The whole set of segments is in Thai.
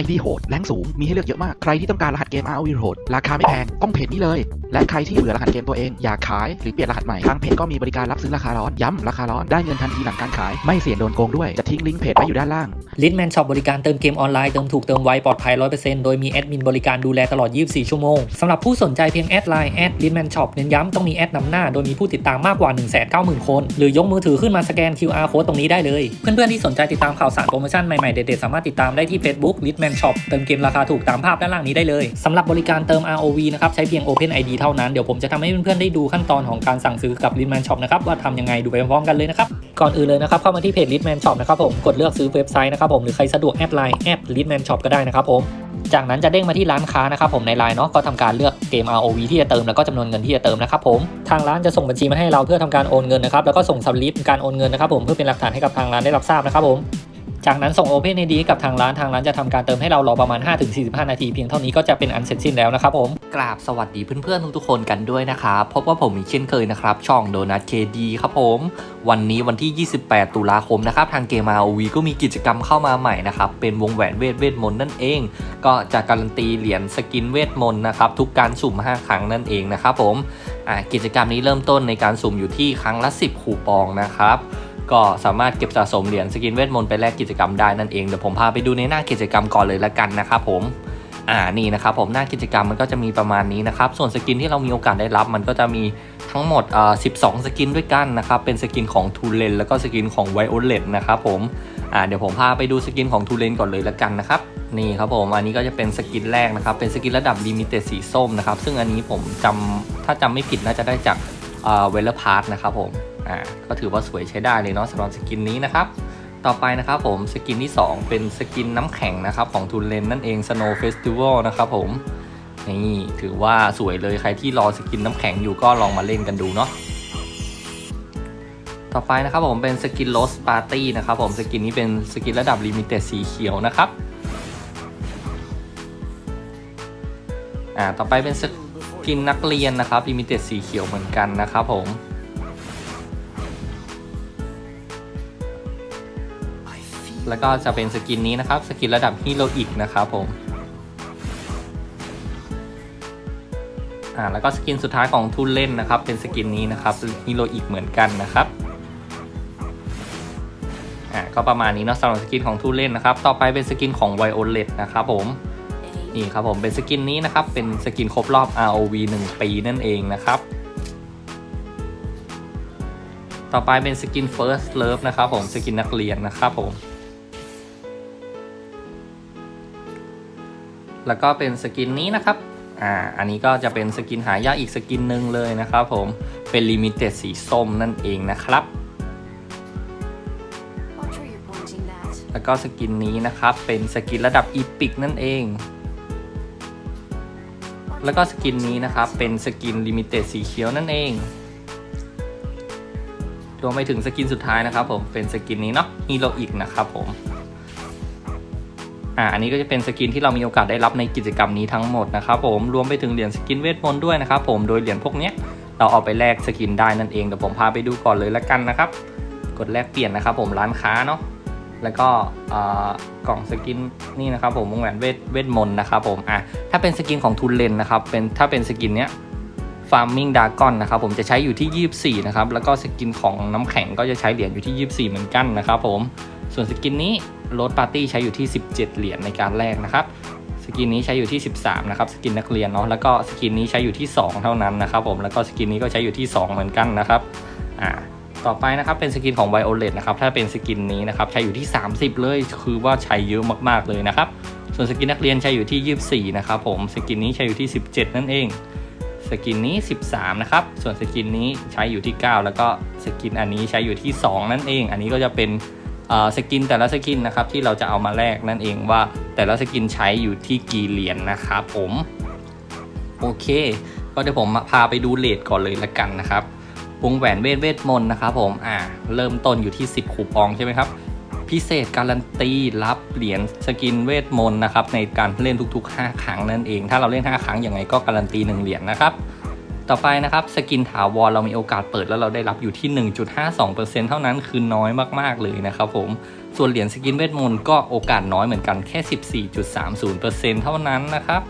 ID โหดแรงสูงมีให้เลือกเยอะมาก ใครที่ต้องการรหัสเกม ROV โหดราคาไม่แพง ต้องเพจนี้เลย และใครที่เบื่อรหัสเกมตัวเองอยากขายหรือเปลี่ยนรหัสใหม่ ทางเพจก็มีบริการรับซื้อราคาร้อน ย้ำราคาร้อน ได้เงินทันทีหลังการขาย ไม่เสี่ยงโดนโกงด้วย จะทิ้งลิงก์เพจไว้อยู่ด้านล่างลิทแมนช็อปบริการเติมเกมออนไลน์ เติมถูกเติมไวปลอดภัย 100%โดยมีแอดมินบริการดูแลตลอด 24 ชั่วโมงสำหรับผู้สนใจเพียงแอดไลน์แอดลิทแมนช็อปเน้นย้ำต้องมีแอดนำหน้าโดยมีผู้ติดตามมากกว่า 190,000 คน หรือยกมือถือขึ้นมาสแกน QR code ตรงนี้ได้เลย เพื่อนๆที่สนใจติดตามข่าวสารโปรโมชั่นใหม่ๆเด็ดๆสามารถติดตามได้ที่ Facebook l m a n Shop เติมเกมราคาถูกตามภาพด้านล่างนี้ได้เลยสำหรับบริการเติม ROV นะครับใช้เพียง Open ID เท่านั้น เดี๋ยวผมจะทำให้เพื่อนๆได้ดูขั้นตอนของการสั่งซื้อกับ l i t m a n Shop นะครับว่าทำยังไงดูไปพร้อมกันเลยนะครับก่อนอื่นเลยนะครับเข้ามาที่เพจ Litman Shop นะครับผมกดเลือกซื้อเว็บไซต์นะครับผมหรือใครสะดวกแอดไลน์แอด Litman Shop ก็ได้นะครับผมจากนั้นจะเด้งมาที่ร้านค้านะครับผมในไลน์เนาะก็ทำการเลือกเกม ROV ที่จะเติมแล้วก็จำนวนเงินที่จะเติมนะครับผมทางร้านจะส่งบัญชีมาให้เราเพื่อทำการโอนเงินนะครับแล้วก็ส่งสลิปการโอนเงินนะครับผมเพื่อเป็นหลักฐานให้กับทางร้านได้รับทราบนะครับผม จากนั้นส่ง Open ID ให้กับทางร้านทางร้านจะทำการเติมให้เรารอประมาณ 5-45 นาทีเพียงเท่านี้ก็จะเป็นอันเสร็จสิ้นแล้วนะครับผมกราบสวัสดีเพื่อนๆทุกๆคนกันด้วยนะครับพบว่าผมอีกเช่นเคยนะครับ ช่องโดนัทเคดีครับผม วันนี้วันที่ 28 ตุลาคมนะครับ ทางเกม ROV ก็มีกิจกรรมเข้ามาใหม่นะครับ เป็นวงแหวนเวทเวทมนต์นั่นเอง ก็จะการันตีเหรียญสกินเวทมนต์นะครับทุกการสุ่ม 5 ครั้งนั่นเองนะครับผมกิจกรรมนี้เริ่มต้นในการสุ่มอยู่ที่ครั้งละ 10 คูปองนะครับ ก็สามารถเก็บสะสมเหรียญสกินเวทมนต์ไปแลกกิจกรรมได้นั่นเองเดี๋ยวผมพาไปดูในหน้ากิจกรรมก่อนเลยละกันนะครับผมอ่านี่นะครับผมหน้ากิจกรรมมันก็จะมีประมาณนี้นะครับส่วนสกินที่เรามีโอกาสได้รับมันก็จะมีทั้งหมดอ่า12สกินด้วยกันนะครับเป็นสกินของทูเลนแล้วก็สกินของไวโอเลตนะครับผมอ่าเดี๋ยวผมพาไปดูสกินของทูเลนก่อนเลยละกันนะครับนี่ครับผมอันนี้ก็จะเป็นสกินแรกนะครับเป็นสกินระดับลิมิเต็ดสีส้มนะครับซึ่งอันนี้ผมจำถ้าจำไม่ผิดน่าจะได้จากเวลเลอร์พาร์ทนะครับผม อ่าก็ถือว่าสวยใช้ได้เลยเนาะสำหรับสกินนี้นะครับ ต่อไปนะครับผมสกินที่ 2 เป็นสกินน้ำแข็งนะครับของทูเลนนั่นเอง Snow Festival นะครับผมนี่ถือว่าสวยเลยใครที่รอสกินน้ำแข็งอยู่ก็ลองมาเล่นกันดูเนาะต่อไปนะครับผมเป็นสกิน Rose Party นะครับผมสกินนี้เป็นสกินระดับลิมิเต็ดสีเขียวนะครับอ่าต่อไปเป็นสกินนักเรียนนะครับลิมิเต็ดสีเขียวเหมือนกันนะครับผม แล้วก็จะเป็นสกินนี้นะครับ สกินระดับฮีโรอีกนะครับผมอ่าแล้วก็สกินสุดท้ายของทุนเล่นนะครับ เป็นสกินนี้นะครับฮีโรอีกเหมือนกันนะครับอ่าก็ประมาณนี้เนาะสำหรับสกินของทุนเล่นนะครับ ต่อไปเป็นสกินของไวโอเลตนะครับผมนี่ครับผมเป็นสกินนี้นะครับ เป็นสกินครบรอบ ROV 1 ปีนั่นเองนะครับต่อไปเป็นสกิน First Love นะครับผมสกินนักเรียนนะครับผม แล้วก็เป็นสกินนี้นะครับอ่าอันนี้ก็จะเป็นสกินหายากอีกสกินหนึ่งเลยนะครับผมเป็นลิมิเต็ดสีส้มนั่นเองนะครับ What are you pointing at? แล้วก็สกินนี้นะครับเป็นสกินระดับอีพิกนั่นเอง แล้วก็สกินนี้นะครับเป็นสกินลิมิเต็ดสีเขียวนั่นเองรวมไปถึงสกินสุดท้ายนะครับผมเป็นสกินนี้เนาะฮีโร่อีกนะครับผม อ่าอันนี้ก็จะเป็นสกินที่เรามีโอกาสได้รับในกิจกรรมนี้ทั้งหมดนะครับผมรวมไปถึงเหรียญสกินเวทมนต์ด้วยนะครับผมโดยเหรียญพวกนี้เราเอาไปแลกสกินได้นั่นเองเดี๋ยวผมพาไปดูก่อนเลยละกันนะครับ กดแลกเปลี่ยนนะครับ ผมร้านค้าเนาะแล้วก็กล่องสกินนี่นะครับผมวงแหวนเวทเวทมนต์นะครับผมอะถ้าเป็นสกินของทุนเลนนะครับเป็นถ้าเป็นสกินเนี้ย Farming Dragon นะครับผมจะใช้อยู่ที่ 24 นะครับ แล้วก็สกินของน้ำแข็งก็จะใช้เหรียญอยู่ที่ 24 เหมือนกันนะครับผม ส่วนสกินนี้โรดปาร์ตี้ใช้อยู่ที่ 17 เหรียญในการแลกนะครับ สกินนี้ใช้อยู่ที่ 13 นะครับ สกินนักเรียนเนาะ แล้วก็สกินนี้ใช้อยู่ที่ 2 เท่านั้นนะครับผม แล้วก็สกินนี้ก็ใช้อยู่ที่ 2 เหมือนกันนะครับ อ่า ต่อไปนะครับเป็นสกินของ Violet นะครับ ถ้าเป็นสกินนี้นะครับใช้อยู่ที่ 30 เลย คือว่าใช้เยอะมากๆเลยนะครับ ส่วนสกินนักเรียนใช้อยู่ที่ 24 นะครับผม สกินนี้ใช้อยู่ที่ 17 นั่นเองสกินนี้ 13 นะครับ ส่วนสกินนี้ใช้อยู่ที่ 9 แล้วก็สกินอันนี้ใช้อยู่ที่ 2 นั่นเอง อันนี้ก็จะเป็น สกินแต่ละสกินนะครับที่เราจะเอามาแลกนั่นเองว่าแต่ละสกินใช้อยู่ที่กี่เหรียญนะครับผมโอเค ก็เดี๋ยวผมพาไปดูเลทก่อนเลยละกันนะครับวงแหวนเวทเวทมนต์นะครับผมอ่าเริ่มต้นอยู่ที่ 10 คูปองใช่ไหมครับพิเศษการันตีรับเหรียญสกินเวทมนต์นะครับในการเล่นทุกๆ 5 ครั้งนั่นเอง ถ้าเราเล่น 5 ครั้งยังไงก็การันตี 1 เหรียญนะครับ ต่อไปนะครับสกินถาวรเรามีโอกาสเปิดแล้วเราได้รับอยู่ที่ 1.52%เท่านั้นคือน้อยมากๆเลยนะครับผมส่วนเหรียญสกินเวทมนต์ก็โอกาสน้อยเหมือนกันแค่ 14.30%เท่านั้นนะครับ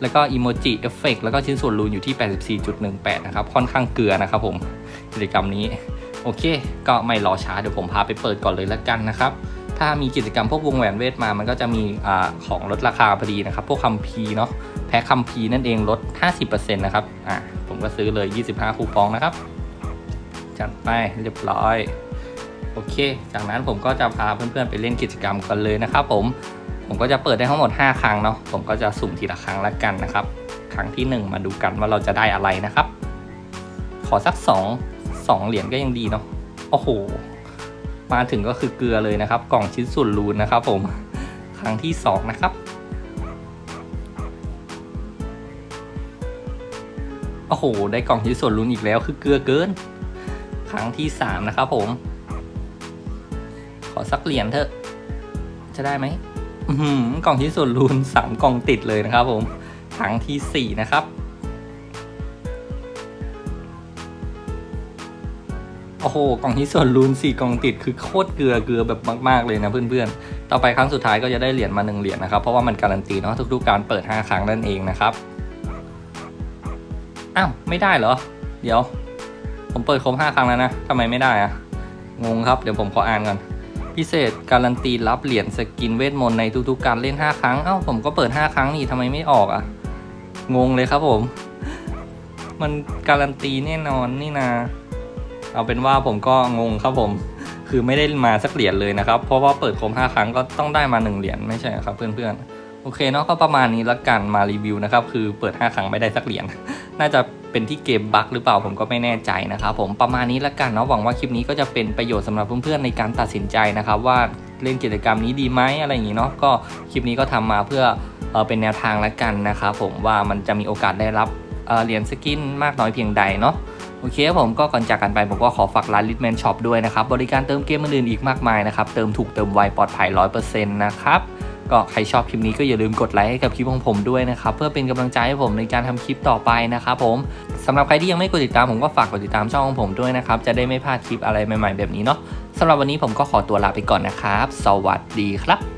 แล้วก็อีโมจิเอฟเฟกแล้วก็ชิ้นส่วนรูนอยู่ที่ 84.18 นะครับ ค่อนข้างเกลือนะครับผมกิจกรรมนี้ โอเค ก็ไม่รอช้าเดี๋ยวผมพาไปเปิดก่อนเลยละกันนะครับ ถ้ามีกิจกรรมพวกวงแหวนเวทมามันก็จะมีอของลดราคาพอดีนะครับ พวกคัมภีเนาะแพ็คคัมภีนั่นเองลด 50%นะครับอะ ผมก็ซื้อเลย 25 คูปองนะครับ จัดไปเรียบร้อย โอเค จากนั้นผมก็จะพาเพื่อนๆไปเล่นกิจกรรมกันเลยนะครับผม ผมก็จะเปิดได้ทั้งหมด 5 ครั้งเนาะ ผมก็จะสุ่มทีละครั้งละกันนะครับ ครั้งที่ 1 มาดูกันว่าเราจะได้อะไรนะครับ ขอสัก 2 2 เหรียญก็ยังดีเนาะ โอ้โห มาถึงก็คือเกลือเลยนะครับ กล่องชิ้นส่วนรูนนะครับผม ครั้งที่ 2 นะครับ อ้โห ได้กล่องชิ้นส่วนรูนอีกแล้วคือเกลือเกิน ครั้งที่3นะครับผม ขอสักเหรียญเถอะ จะได้ไหมหือกล่องที่ส่วนรูนสามกล่องติดเลยนะครับผมครั้งที่สี่นะครับโอ้โห กล่องที่ส่วนรูนสี่กล่องติดคือโคตรเกลือเกลือแบบมาก ๆ เลยนะเพื่อนๆ ต่อไปครั้งสุดท้ายก็จะได้เหรียญมาหนึ่งเหรียญนะครับ เพราะว่ามันการันตีเนาะทุกๆการเปิด 5 ครั้งนั่นเองนะครับ อ้าวไม่ได้เหรอ เดี๋ยว ผมเปิดครบ5ครั้งแล้วนะทำไมไม่ได้อะงงครับ เดี๋ยวผมขออ่านก่อน พิเศษการันตีรับเหรียญสกินเวทมนต์ในทุกๆการเล่น 5 ครั้ง เอ้าผมก็เปิด 5 ครั้งนี่ทำไมไม่ออกอะ่ะงงเลยครับผม มันการันตีแน่นอนนี่นาเอาเป็นว่าผมก็งงครับผม คือไม่ได้มาสักเหรียญเลยนะครับ เพราะว่าเปิดครบ5ครั้งก็ต้องได้มา 1 เหรียญไม่ใช่ครับเพื่อนๆ โอเคเนาะก็ประมาณนี้ละกันมารีวิวนะครับ คือเปิด 5 ครั้งไม่ได้สักเหรียญน่าจะเป็นที่เกมบั๊กหรือเปล่าผมก็ไม่แน่ใจนะครับผมประมาณนี้ละกันเนาะหวังว่าคลิปนี้ก็จะเป็นประโยชน์สำหรับเพื่อนๆในการตัดสินใจนะครับ ว่าเล่นกิจกรรมนี้ดีไหมอะไรอย่างนี้เนาะก็คลิปนี้ก็ทำมาเพื่อเออเป็นแนวทางละกันนะครับผมว่ามันจะมีโอกาสได้รับเหรียญสกินมากน้อยเพียงใดเนาะโอเคผมก็ก่อนจากกันไปผมก็ขอฝากร้าน Litman Shop ด้วยนะครับ บริการเติมเกมอื่นอีกมากมายนะครับ เติมถูกเติมไวปลอดภัย 100%นะครับ ก็ใครชอบคลิปนี้ก็อย่าลืมกดไลค์ให้กับคลิปของผมด้วยนะครับ เพื่อเป็นกำลังใจให้ผมในการทำคลิปต่อไปนะครับผมสำหรับใครที่ยังไม่กดติดตามผมก็ฝากกดติดตามช่องของผมด้วยนะครับ จะได้ไม่พลาดคลิปอะไรใหม่ๆแบบนี้เนาะสำหรับวันนี้ผมก็ขอตัวลาไปก่อนนะครับ สวัสดีครับ